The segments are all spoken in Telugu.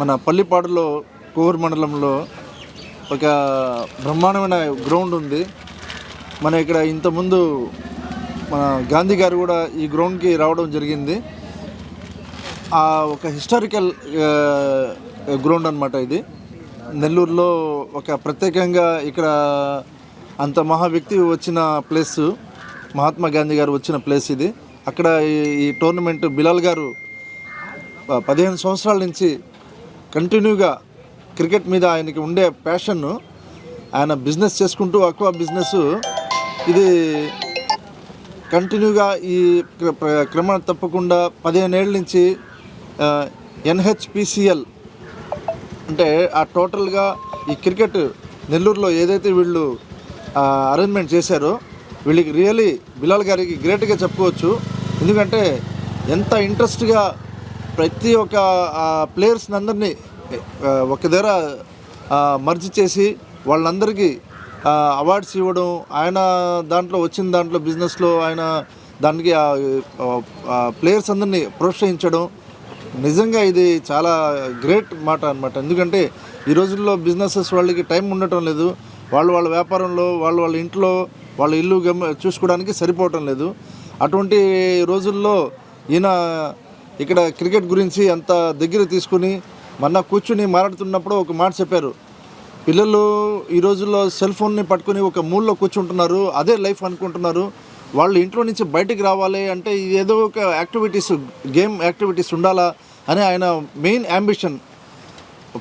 మన పల్లిపాడులో కోవూరు మండలంలో ఒక బ్రహ్మాండమైన గ్రౌండ్ ఉంది. మన ఇక్కడ ఇంతకుముందు మన గాంధీ గారు కూడా ఈ గ్రౌండ్కి రావడం జరిగింది. ఆ ఒక హిస్టారికల్ గ్రౌండ్ అనమాట ఇది. నెల్లూరులో ఒక ప్రత్యేకంగా ఇక్కడ అంత మహా వ్యక్తి వచ్చిన ప్లేస్ మహాత్మా గాంధీ గారు వచ్చిన ప్లేస్ ఇది. అక్కడ ఈ- టోర్నమెంట్ బిలాల్ గారు పదిహేను సంవత్సరాల నుంచి కంటిన్యూగా క్రికెట్ మీద ఆయనకి ఉండే ప్యాషన్ను ఆయన బిజినెస్ చేసుకుంటూ అక్వా బిజినెస్ ఇది కంటిన్యూగా ఈ క్ర- క్రమం తప్పకుండా పదిహేను ఏళ్ళ నుంచి ఎన్హెచ్పిసిఎల్ అంటే ఆ టోటల్గా ఈ క్రికెట్ నెల్లూరులో ఏదైతే వీళ్ళు అరేంజ్మెంట్ చేశారో వీళ్ళకి రియలీ బిలాల్ గారికి గ్రేట్గా చెప్పుకోవచ్చు. ఎందుకంటే ఎంత ఇంట్రెస్ట్గా ప్రతి ఒక్క ప్లేయర్స్ని అందరినీ ఒక దగ్గర మర్జి చేసి వాళ్ళందరికీ అవార్డ్స్ ఇవ్వడం ఆయన దాంట్లో వచ్చిన దాంట్లో బిజినెస్లో ఆయన దానికి ప్లేయర్స్ అందరినీ ప్రోత్సహించడం నిజంగా ఇది చాలా గ్రేట్ మాట అనమాట ఎందుకంటే ఈ రోజుల్లో బిజినెసెస్ వాళ్ళకి టైం ఉండటం లేదు. వాళ్ళు వాళ్ళ వ్యాపారంలో వాళ్ళు వాళ్ళ ఇంట్లో వాళ్ళ ఇల్లు గమ చూసుకోవడానికి సరిపోవటం లేదు. అటువంటి రోజుల్లో ఈయన ఇక్కడ క్రికెట్ గురించి అంత దగ్గర తీసుకుని మొన్న కూర్చుని మాట్లాడుతున్నప్పుడు ఒక మాట చెప్పారు. పిల్లలు ఈ రోజుల్లో సెల్ ఫోన్ని పట్టుకొని ఒక మూల్లో కూర్చుంటున్నారు అదే లైఫ్ అనుకుంటున్నారు. వాళ్ళు ఇంట్లో నుంచి బయటికి రావాలి అంటే ఏదో ఒక యాక్టివిటీస్ గేమ్ యాక్టివిటీస్ ఉండాలా అని ఆయన మెయిన్ అంబిషన్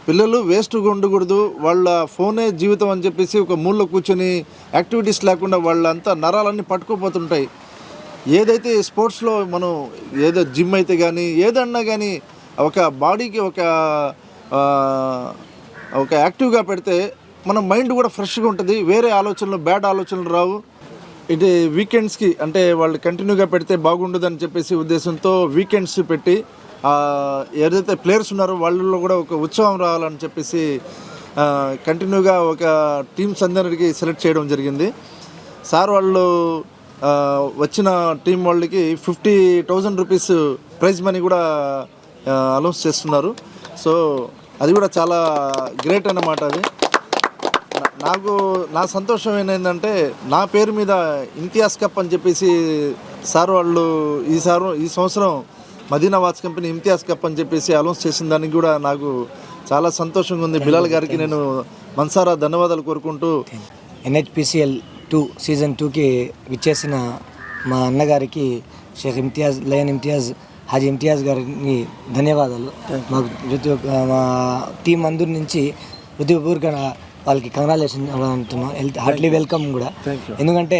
పిల్లలు వేస్ట్గా ఉండకూడదు. వాళ్ళ ఫోనే జీవితం అని చెప్పేసి ఒక మూల కూర్చొని యాక్టివిటీస్ లేకుండా వాళ్ళంతా నరాలన్నీ పట్టుకోపోతుంటాయి. ఏదైతే స్పోర్ట్స్లో మనం ఏదో జిమ్ అయితే కానీ ఏదన్నా కానీ ఒక బాడీకి ఒక ఒక యాక్టివ్గా పెడితే మన మైండ్ కూడా ఫ్రెష్గా ఉంటుంది. వేరే ఆలోచనలు బ్యాడ్ ఆలోచనలు రావు. ఇది వీకెండ్స్కి అంటే వాళ్ళు కంటిన్యూగా పెడితే బాగుండదని చెప్పేసి ఉద్దేశంతో వీకెండ్స్ పెట్టి ఏదైతే ప్లేయర్స్ ఉన్నారో వాళ్ళలో కూడా ఒక ఉత్సవం రావాలని చెప్పేసి కంటిన్యూగా ఒక టీమ్స్ అందరికి సెలెక్ట్ చేయడం జరిగింది. సార్ వాళ్ళు వచ్చిన టీం వాళ్ళకి fifty thousand rupees prize money కూడా అనౌన్స్ చేస్తున్నారు. సో అది కూడా చాలా గ్రేట్ అన్నమాట అది. నాకు నా సంతోషం ఏంటంటే నా పేరు మీద ఇంతియాస్ కప్ అని చెప్పేసి సార్ వాళ్ళు ఈ ఈ సంవత్సరం Madina watch company Imtiaz cup అని చెప్పేసి అనౌన్స్ చేసిన దానికి కూడా నాకు చాలా సంతోషంగా ఉంది. బిలాల్ గారికి నేను మనసారా ధన్యవాదాలు కోరుకుంటూ ఎన్హెచ్పిసిఎల్ టూ సీజన్ టూకి విచ్చేసిన మా అన్నగారికి షేక్ ఇమ్తియాజ్ లయన్ ఇమ్తియాజ్ హాజీ ఇమ్తియాజ్ గారికి ధన్యవాదాలు. మాకు ప్రతి ఒక్క మా టీం అందరి నుంచి హృదయపూర్వక వాళ్ళకి కంగ్రాచులేషన్ అంటున్నాం హార్ట్లీ వెల్కమ్ కూడా. ఎందుకంటే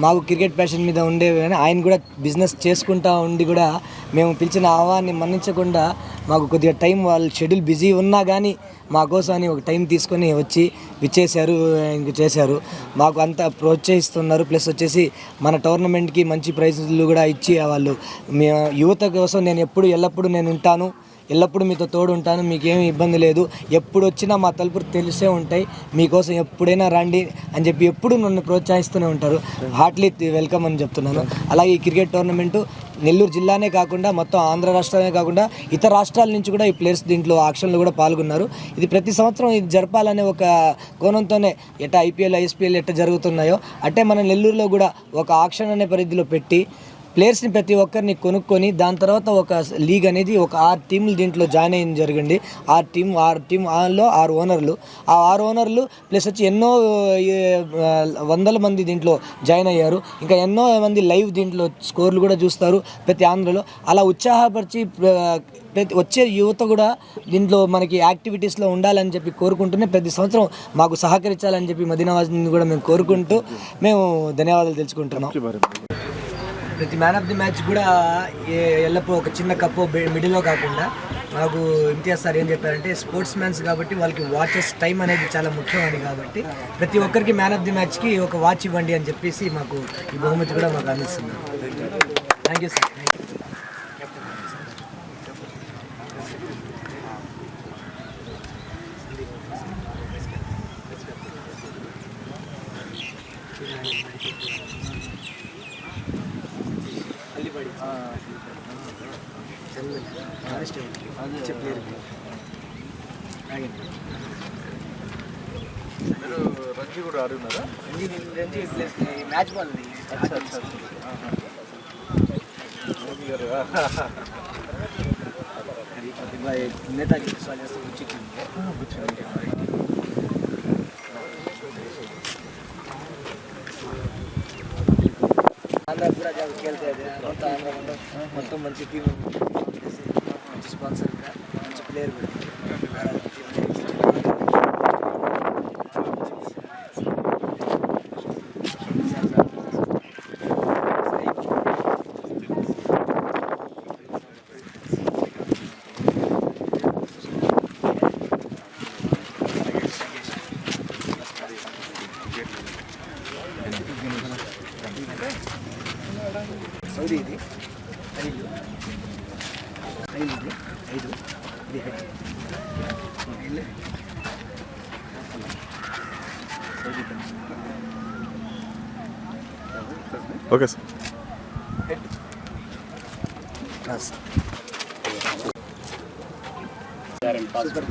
మాకు క్రికెట్ ప్యాషన్ మీద ఉండేవి కానీ ఆయన కూడా బిజినెస్ చేసుకుంటా ఉండి కూడా మేము పిలిచిన ఆహ్వాన్ని మన్నించకుండా మాకు కొద్దిగా టైం వాళ్ళు షెడ్యూల్ బిజీ ఉన్నా కానీ మా కోసం అని ఒక టైం తీసుకొని వచ్చి విచ్చేశారు ఇంక చేశారు. మాకు అంత ప్రోత్సహిస్తున్నారు. ప్లస్ వచ్చేసి మన టోర్నమెంట్కి మంచి ప్రైజులు కూడా ఇచ్చి వాళ్ళు మీ యువత కోసం నేను ఎప్పుడు ఎల్లప్పుడూ నేను ఉంటాను. ఎల్లప్పుడూ మీతో తోడు ఉంటాను మీకేమి ఇబ్బంది లేదు. ఎప్పుడు వచ్చినా మా తలుపులు తెలిసే ఉంటాయి. మీకోసం ఎప్పుడైనా రండి అని చెప్పి ఎప్పుడు నన్ను ప్రోత్సహిస్తూనే ఉంటారు. హార్ట్లీ వెల్కమ్ అని చెప్తున్నాను. అలాగే ఈ క్రికెట్ టోర్నమెంటు నెల్లూరు జిల్లానే కాకుండా మొత్తం ఆంధ్ర రాష్ట్రమే కాకుండా ఇతర రాష్ట్రాల నుంచి కూడా ఈ ప్లేయర్స్ దీంట్లో ఆక్షన్లు కూడా పాల్గొన్నారు. ఇది ప్రతి సంవత్సరం ఇది జరపాలనే ఒక కోణంతోనే ఎట్ట ఐపీఎల్ ఐఎస్పీఎల్ ఎట్ట జరుగుతున్నాయో అంటే మన నెల్లూరులో కూడా ఒక ఆక్షన్ అనే పరిధిలో పెట్టి ప్లేయర్స్ని ప్రతి ఒక్కరిని కొనుక్కొని దాని తర్వాత ఒక లీగ్ అనేది ఒక ఆరు టీంలు దీంట్లో జాయిన్ అయ్యింది జరిగింది. ఆరు టీం ఆరు టీం లో ఆరు ఓనర్లు. ఆ ఆరు ఓనర్లు ప్లస్ వచ్చి ఎన్నో వందల మంది దీంట్లో జాయిన్ అయ్యారు. ఇంకా ఎన్నో మంది లైవ్ దీంట్లో స్కోర్లు కూడా చూస్తారు ప్రతి ఆంధ్రలో. అలా ఉత్సాహపరిచి ప్రతి వచ్చే యువత కూడా దీంట్లో మనకి యాక్టివిటీస్లో ఉండాలని చెప్పి కోరుకుంటూనే ప్రతి సంవత్సరం మాకు సహకరించాలని చెప్పి మదీనావాజ్ని కూడా మేము కోరుకుంటూ మేము ధన్యవాదాలు తెలుసుకుంటున్నాం. ప్రతి మ్యాన్ ఆఫ్ ది మ్యాచ్ కూడా ఎల్లప్పుడూ ఒక చిన్న కప్పు మిడిల్లో కాకుండా మాకు ఇంతియాజ్ సార్ ఏం చెప్పారంటే స్పోర్ట్స్ మ్యాన్స్ కాబట్టి వాళ్ళకి వాచెస్ టైం అనేది చాలా ముఖ్యం అని కాబట్టి ప్రతి ఒక్కరికి మ్యాన్ ఆఫ్ ది మ్యాచ్కి ఒక వాచ్ ఇవ్వండి అని చెప్పేసి మాకు ఈ బహుమతి కూడా మాకు అందిస్తున్నారు. థ్యాంక్ యూ సార్ చెప్పలేరు మీరు రంజీ కూడా ఆడున్నారా మ్యాచ్ బాల్ నేతాజీ విశ్వాస్ చేస్తే కూర్చుంది ఆంధ్ర కూడా జాబ్ కేళ్తే మొత్తం ఆంధ్ర మొత్తం మంచి టీం మంచి ప్లేయర్ కూడా సౌదీ ఇది ఐదు ఐదు ఇది ఐదు ఇది హెడ్ ఇల్లే Saudi okay sir head class super